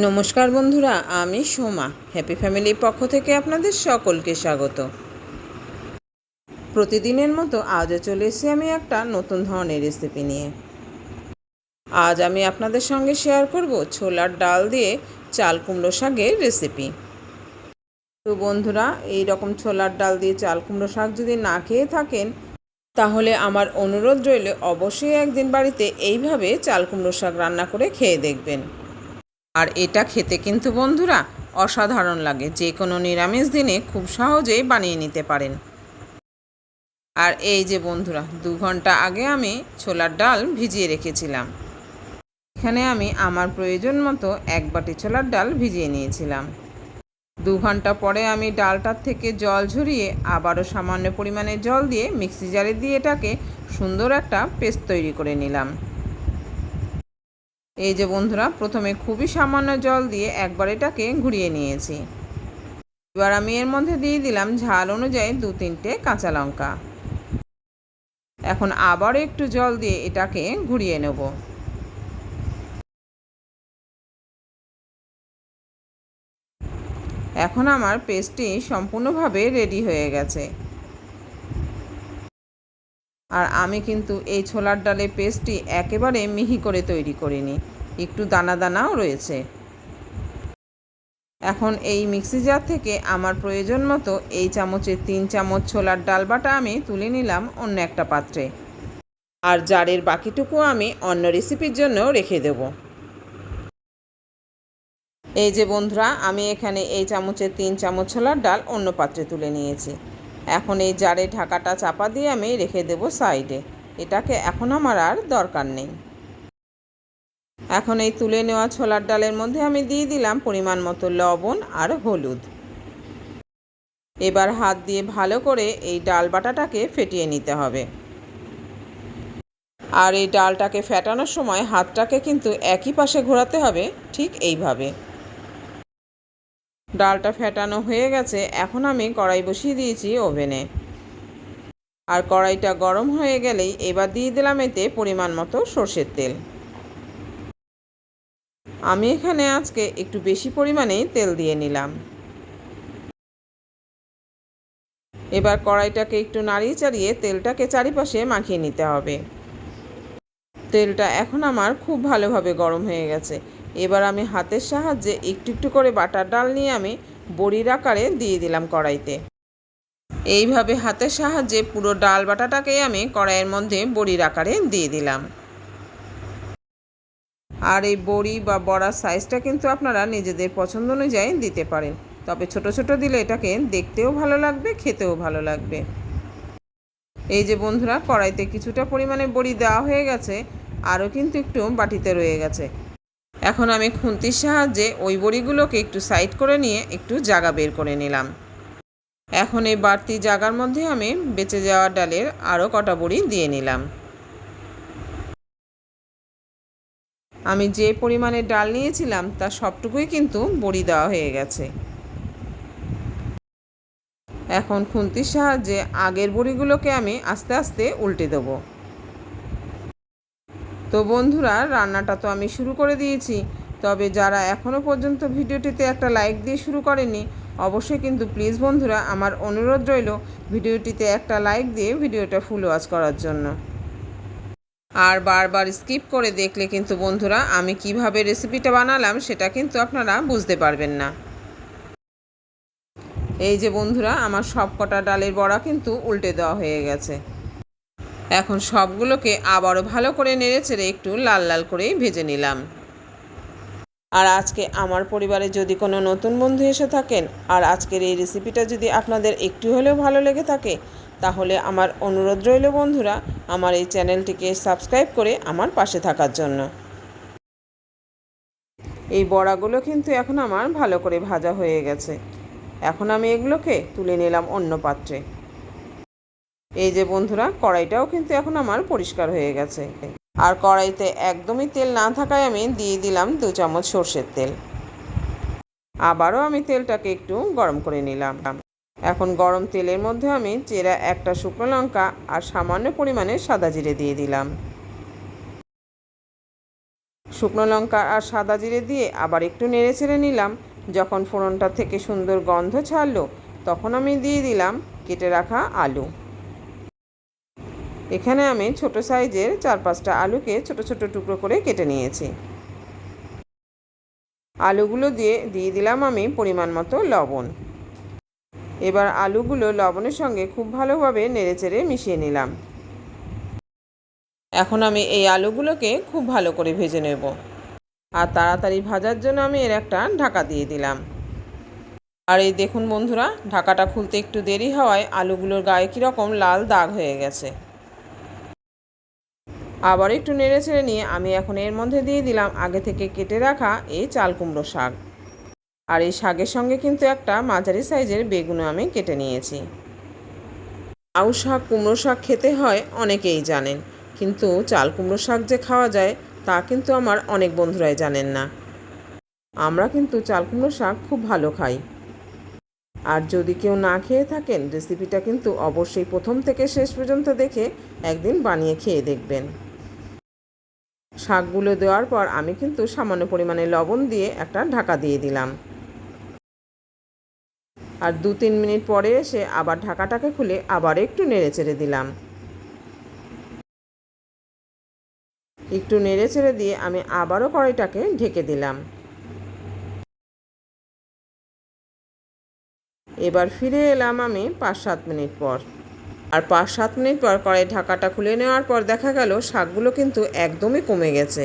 নমস্কার বন্ধুরা, আমি সোমা। হ্যাপি ফ্যামিলির পক্ষ থেকে আপনাদের সকলকে স্বাগত। প্রতিদিনের মতো আজও চলে এসেছি আমি একটা নতুন ধরনের রেসিপি নিয়ে। আজ আমি আপনাদের সঙ্গে শেয়ার করব ছোলার ডাল দিয়ে চাল কুমড়ো শাকের রেসিপি তো বন্ধুরা এই রকম ছোলার ডাল দিয়ে চাল কুমড়ো শাক যদি না খেয়ে থাকেন, তাহলে আমার অনুরোধ রইল অবশ্যই একদিন বাড়িতে এইভাবে চাল কুমড়ো শাক রান্না করে খেয়ে দেখবেন। আর এটা খেতে কিন্তু বন্ধুরা অসাধারণ লাগে। যে কোনো নিরামিষ দিনে খুব সহজেই বানিয়ে নিতে পারেন। আর এই যে বন্ধুরা, দু ঘণ্টা আগে আমি ছোলার ডাল ভিজিয়ে রেখেছিলাম। এখানে আমি আমার প্রয়োজন মতো এক বাটি ছোলার ডাল ভিজিয়ে নিয়েছিলাম। দু ঘণ্টা পরে আমি ডালটার থেকে জল ঝরিয়ে আবারও সামান্য পরিমাণে জল দিয়ে মিক্সি জারে দিয়ে এটাকে সুন্দর একটা পেস্ট তৈরি করে নিলাম। এই যে বন্ধুরা, প্রথমে খুবই সামান্য জল দিয়ে একবার এটাকে ঘুরিয়ে নিয়েছি। এবার আমি এর মধ্যে দিয়ে দিলাম ঝাল অনুযায়ী দু তিনটে কাঁচা লঙ্কা। এখন আবার একটু জল দিয়ে এটাকে ঘুরিয়ে নেব। এখন আমার পেস্টটি সম্পূর্ণভাবে রেডি হয়ে গেছে। আর আমি কিন্তু এই ছোলার ডালের পেস্টটি একেবারে মিহি করে তৈরি করিনি। একটু দানা দানাও রয়েছে। এখন এই মিক্সি জার থেকে আমার প্রয়োজন মতো এই চামচের তিন চামচ ছোলার ডাল বাটা আমি তুলে নিলাম অন্য একটা পাত্রে। আর জারের বাকিটুকু আমি অন্য রেসিপির জন্য রেখে দেব। এই যে বন্ধুরা, আমি এখানে এই চামচের তিন চামচ ছোলার ডাল অন্য পাত্রে তুলে নিয়েছি। এখন এই জারে ঢাকাটা চাপা দিয়ে আমি রেখে দেব সাইডে। এটাকে এখন আমার আর দরকার নেই। এখন এই তুলে নেওয়া ছোলার ডালের মধ্যে আমি দিয়ে দিলাম পরিমাণ মতো লবণ আর হলুদ। এবার হাত দিয়ে ভালো করে এই ডাল বাটাটাকে ফেটিয়ে নিতে হবে। আর এই ডালটাকে ফেটানোর সময় হাতটাকে কিন্তু একই পাশে ঘোরাতে হবে, ঠিক এইভাবে। ডালটা ফেটানো হয়ে গেছে, এখন আমি কড়াই বসিয়ে দিয়েছি ওভেনে। আর কড়াইটা গরম হয়ে গেলেই এবার দিয়ে দিলাম এতে পরিমাণ মতো সর্ষের তেল। আমি এখানে আজকে একটু বেশি পরিমাণেই তেল দিয়ে নিলাম। এবার কড়াইটাকে একটু নাড়িয়ে চাড়িয়ে তেলটাকে চারিপাশে মাখিয়ে নিতে হবে। তেলটা এখন আমার খুব ভালোভাবে গরম হয়ে গেছে। এবার আমি হাতের সাহায্যে একটু একটু করে বাটার ডাল নিয়ে আমি বড়ির আকারে দিয়ে দিলাম কড়াইতে। এইভাবে হাতের সাহায্যে পুরো ডাল বাটাটাকেই আমি কড়াইয়ের মধ্যে বড়ির আকারে দিয়ে দিলাম। আর এই বড়ি বা বড়ার সাইজটা কিন্তু আপনারা নিজেদের পছন্দ অনুযায়ী দিতে পারেন। তবে ছোট ছোট দিলে এটাকে দেখতেও ভালো লাগবে, খেতেও ভালো লাগবে। এই যে বন্ধুরা, কড়াইতে কিছুটা পরিমাণে বড়ি দেওয়া হয়ে গেছে। আরও কিন্তু একটু বাটিতে রয়ে গেছে। এখন আমি খুন্তির সাহায্যে ওই বড়িগুলোকে একটু সাইড করে নিয়ে একটু জাগা বের করে নিলাম। এখন এই বাড়তি জাগার মধ্যে আমি বেঁচে যাওয়া ডালের আরও কটা বড়ি দিয়ে নিলাম। আমি যে পরিমাণে ডাল নিয়েছিলাম, তা সবটুকুই কিন্তু বড়ি দেওয়া হয়ে গেছে। এখন খুন্তির সাহায্যে আগের বড়িগুলোকে আমি আস্তে আস্তে উল্টে দেব। তো বন্ধুরা, রান্নাটা তো আমি শুরু করে দিয়েছি। তবে যারা এখনও পর্যন্ত ভিডিওটিতে একটা লাইক দিয়ে শুরু করেনি অবশ্যই কিন্তু প্লিজ বন্ধুরা আমার অনুরোধ রইল ভিডিওটিতে একটা লাইক দিয়ে ভিডিওটা ফুল ওয়াচ করার জন্য। আর বারবার স্কিপ করে দেখলে কিন্তু বন্ধুরা, আমি কীভাবে রেসিপিটা বানালাম সেটা কিন্তু আপনারা বুঝতে পারবেন না। এই যে বন্ধুরা, আমার সব কটা ডালের বড়া কিন্তু উল্টে দেওয়া হয়ে গেছে। এখন সবগুলোকে আবারও ভালো করে নেড়ে চেড়ে একটু লাল লাল করেই ভেজে নিলাম। আর আজকে আমার পরিবারে যদি কোনো নতুন বন্ধু এসে থাকেন, আর আজকের এই রেসিপিটা যদি আপনাদের একটু হলেও ভালো লেগে থাকে, তাহলে আমার অনুরোধ রইল বন্ধুরা, আমার এই চ্যানেলটিকে সাবস্ক্রাইব করে আমার পাশে থাকার জন্য। এই বড়াগুলো কিন্তু এখন আমার ভালো করে ভাজা হয়ে গেছে। এখন আমি এগুলোকে তুলে নিলাম অন্য পাত্রে। এই যে বন্ধুরা, কড়াইটাও কিন্তু এখন আমার পরিষ্কার হয়ে গেছে। আর কড়াইতে একদমই তেল না থাকায় আমি দিয়ে দিলাম দু চামচ সর্ষের তেল। আবারও আমি তেলটাকে একটু গরম করে নিলাম। এখন গরম তেলের মধ্যে আমি চেরা একটা শুকনো লঙ্কা আর সামান্য পরিমাণে সাদা জিরে দিয়ে দিলাম। শুকনো লঙ্কা আর সাদা জিরে দিয়ে আবার একটু নেড়ে ছেড়ে নিলাম। যখন ফোড়নটা থেকে সুন্দর গন্ধ ছাড়লো, তখন আমি দিয়ে দিলাম কেটে রাখা আলু। এখানে আমি ছোট সাইজের চার পাঁচটা আলুকে ছোট ছোট টুকরো করে কেটে নিয়েছি। আলুগুলো দিয়ে দিয়ে দিলাম আমি পরিমাণ মতো লবণ। এবার আলুগুলো লবণের সঙ্গে খুব ভালোভাবে নেড়েচেড়ে মিশিয়ে নিলাম। এখন আমি এই আলুগুলোকে খুব ভালো করে ভেজে নেব। আর তাড়াতাড়ি ভাজার জন্য আমি এর একটা ঢাকা দিয়ে দিলাম। আর এই দেখুন বন্ধুরা, ঢাকাটা খুলতে একটু দেরি হওয়ায় আলুগুলোর গায়ে কীরকম লাল দাগ হয়ে গেছে। আবার একটু নেড়ে ছেড়ে নিয়ে আমি এখন এর মধ্যে দিয়ে দিলাম আগে থেকে কেটে রাখা এই চাল কুমড়ো শাক। আর এই শাকের সঙ্গে কিন্তু একটা মাঝারি সাইজের বেগুনও আমি কেটে নিয়েছি। আউ শাক, কুমড়ো শাক খেতে হয় অনেকেই জানেন, কিন্তু চাল কুমড়ো শাক যে খাওয়া যায় তা কিন্তু আমার অনেক বন্ধুরাই জানেন না। আমরা কিন্তু চাল কুমড়ো শাক খুব ভালো খাই। আর যদি কেউ না খেয়ে থাকেন রেসিপিটা কিন্তু অবশ্যই প্রথম থেকে শেষ পর্যন্ত দেখে একদিন বানিয়ে খেয়ে দেখবেন। শাকগুলো দেওয়ার পর আমি কিন্তু সামান্য পরিমাণে লবণ দিয়ে একটা ঢাকা দিয়ে দিলাম। আর দু তিন মিনিট পরে এসে আবার ঢাকাটাকে খুলে আবার একটু নেড়ে চেড়ে দিলাম। একটু নেড়ে চেড়ে দিয়ে আমি আবারও কড়াইটাকে ঢেকে দিলাম। এবার ফিরে এলাম আমি পাঁচ সাত মিনিট পর। আর পাঁচ সাত মিনিট পর কড়াই ঢাকাটা খুলে নেওয়ার পর দেখা গেল শাকগুলো কিন্তু একদমই কমে গেছে।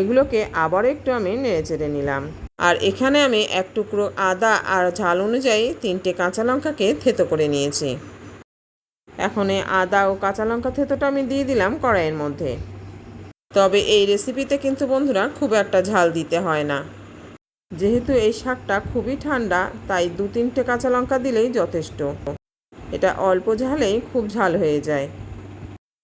এগুলোকে আবার একটু আমি নেড়ে চেড়ে নিলাম। আর এখানে আমি এক টুকরো আদা আর ঝাল অনুযায়ী তিনটে কাঁচা লঙ্কাকে থেতো করে নিয়েছি। এখন আদা ও কাঁচা লঙ্কা থেতোটা আমি দিয়ে দিলাম কড়াইয়ের মধ্যে। তবে এই রেসিপিতে কিন্তু বন্ধুরা খুব একটা ঝাল দিতে হয় না। যেহেতু এই শাকটা খুবই ঠান্ডা, তাই দু তিনটে কাঁচা লঙ্কা দিলেই যথেষ্ট। এটা অল্প ঝালেই খুব ঝাল হয়ে যায়।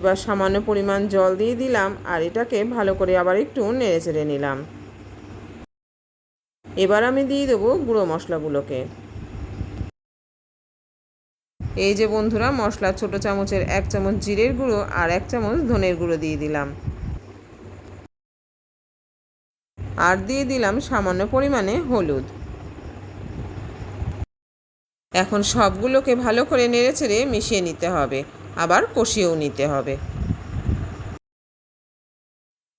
এবার সামান্য পরিমাণ জল দিয়ে দিলাম আর এটাকে ভালো করে আবার একটু নেড়ে চেড়ে নিলাম। এবার আমি দিয়ে দেবো গুঁড়ো মশলাগুলোকে। এই যে বন্ধুরা, মশলা ছোট চামচের এক চামচ জিরের গুঁড়ো আর এক চামচ ধনের গুঁড়ো দিয়ে দিলাম। আর দিয়ে দিলাম সামান্য পরিমাণে হলুদ। এখন সবগুলোকে ভালো করে নেড়েচেড়ে মিশিয়ে নিতে হবে, আবার কষিয়েও নিতে হবে।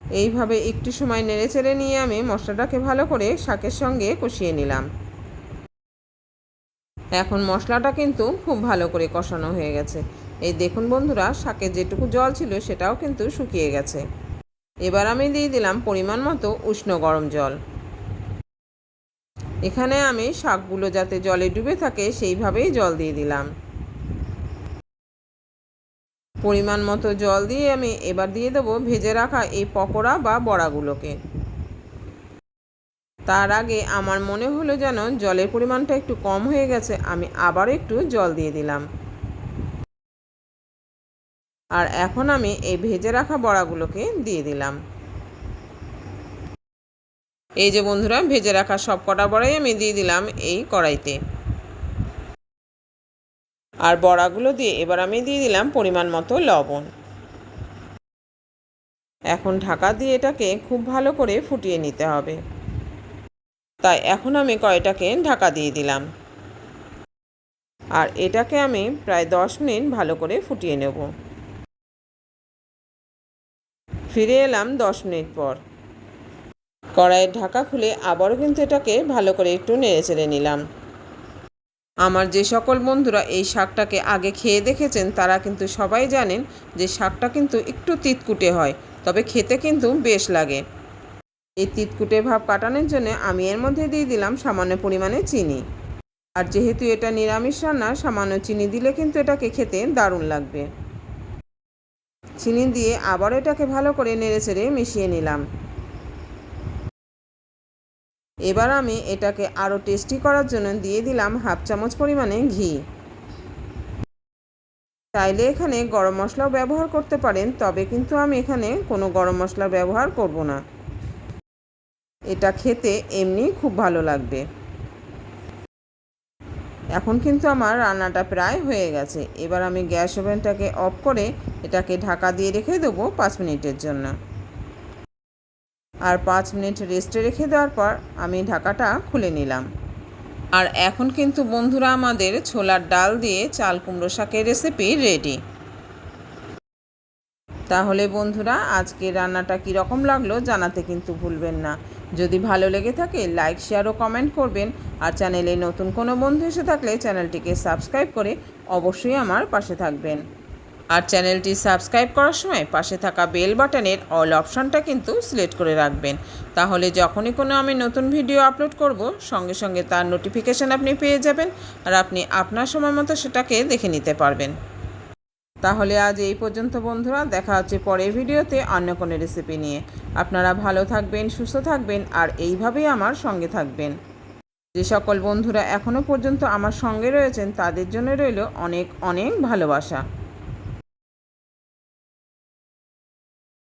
এইভাবে একটু সময় নেড়েচেড়ে নিয়ে আমি মশলাটাকে ভালো করে শাকের সঙ্গে কষিয়ে নিলাম। এখন মশলাটা কিন্তু খুব ভালো করে কষানো হয়ে গেছে। এই দেখুন বন্ধুরা, শাকের যেটুকু জল ছিল সেটাও কিন্তু শুকিয়ে গেছে। এবার আমি দিয়ে দিলাম পরিমাণ মতো উষ্ণ গরম জল। এখানে আমি শাকগুলো যাতে জলে ডুবে থাকে সেইভাবেই জল দিয়ে দিলাম। পরিমাণ মতো জল দিয়ে আমি এবার দিয়ে দেবো ভেজে রাখা এই পকোড়া বা বড়াগুলোকে। তার আগে আমার মনে হলো যেন জলের পরিমাণটা একটু কম হয়ে গেছে, আমি আবার একটু জল দিয়ে দিলাম। আর এখন আমি এই ভেজে রাখা বড়াগুলোকে দিয়ে দিলাম। এই যে বন্ধুরা, ভেজে রাখা সব কটা বড়াই আমি দিয়ে দিলাম এই কড়াইতে। আর বড়াগুলো দিয়ে এবার আমি দিয়ে দিলাম পরিমাণ মতো লবণ। এখন ঢাকা দিয়ে এটাকে খুব ভালো করে ফুটিয়ে নিতে হবে। তাই এখন আমি কড়াইটাকে ঢাকা দিয়ে দিলাম। আর এটাকে আমি প্রায় দশ মিনিট ভালো করে ফুটিয়ে নেব। ফিরে এলাম দশ মিনিট পর। কড়াইয়ের ঢাকা খুলে আবারও কিন্তু এটাকে ভালো করে একটু নেড়ে চেড়ে নিলাম। আমার যে সকল বন্ধুরা এই শাকটাকে আগে খেয়ে দেখেছেন, তারা কিন্তু সবাই জানেন যে শাকটা কিন্তু একটু তিতকুটে হয়, তবে খেতে কিন্তু বেশ লাগে। এই তিতকুটে ভাব কাটানোর জন্য আমি এর মধ্যে দিয়ে দিলাম সামান্য পরিমাণে চিনি। আর যেহেতু এটা নিরামিষ রান্না, সামান্য চিনি দিলে কিন্তু এটাকে খেতে দারুণ লাগবে। চিনি দিয়ে আবার এটাকে ভালো করে নেড়েচেড়ে মিশিয়ে নিলাম। এবার আমি এটাকে আরও টেস্টি করার জন্য দিয়ে দিলাম হাফ চামচ পরিমাণে ঘি। চাইলে এখানে গরম মশলাও ব্যবহার করতে পারেন, তবে কিন্তু আমি এখানে কোনো গরম মশলা ব্যবহার করব না। এটা খেতে এমনি খুব ভালো লাগবে। এখন কিন্তু আমার রান্নাটা প্রায় হয়ে গেছে। এবার আমি গ্যাস ওভেনটাকে অফ করে এটাকে ঢাকা দিয়ে রেখে দেবো পাঁচ মিনিটের জন্য। আর পাঁচ মিনিট রেস্টে রেখে দেওয়ার পর আমি ঢাকাটা খুলে নিলাম। আর এখন কিন্তু বন্ধুরা আমাদের ছোলার ডাল দিয়ে চাল কুমড়ো শাকের রেসিপি রেডি তাহলে বন্ধুরা, আজকে রান্নাটা কীরকম লাগল জানাতে কিন্তু ভুলবেন না। যদি ভালো লেগে থাকে লাইক শেয়ার ও কমেন্ট করবেন। আর চ্যানেলে নতুন কোনো বন্ধু এসে থাকলে চ্যানেলটিকে সাবস্ক্রাইব করে অবশ্যই আমার পাশে থাকবেন। আর চ্যানেলটি সাবস্ক্রাইব করার সময় পাশে থাকা বেল বাটনের অল অপশানটা কিন্তু সিলেক্ট করে রাখবেন। তাহলে যখনই কোনো আমি নতুন ভিডিও আপলোড করব, সঙ্গে সঙ্গে তার নোটিফিকেশান আপনি পেয়ে যাবেন আর আপনি আপনার সময় মতো সেটাকে দেখে নিতে পারবেন। তাহলে আজ এই পর্যন্ত বন্ধুরা, দেখা হচ্ছে পরের ভিডিওতে অন্য কোনো রেসিপি নিয়ে। আপনারা ভালো থাকবেন, সুস্থ থাকবেন আর এইভাবেই আমার সঙ্গে থাকবেন। যে সকল বন্ধুরা এখনও পর্যন্ত আমার সঙ্গে রয়েছেন তাদের জন্য রইল অনেক অনেক ভালোবাসা।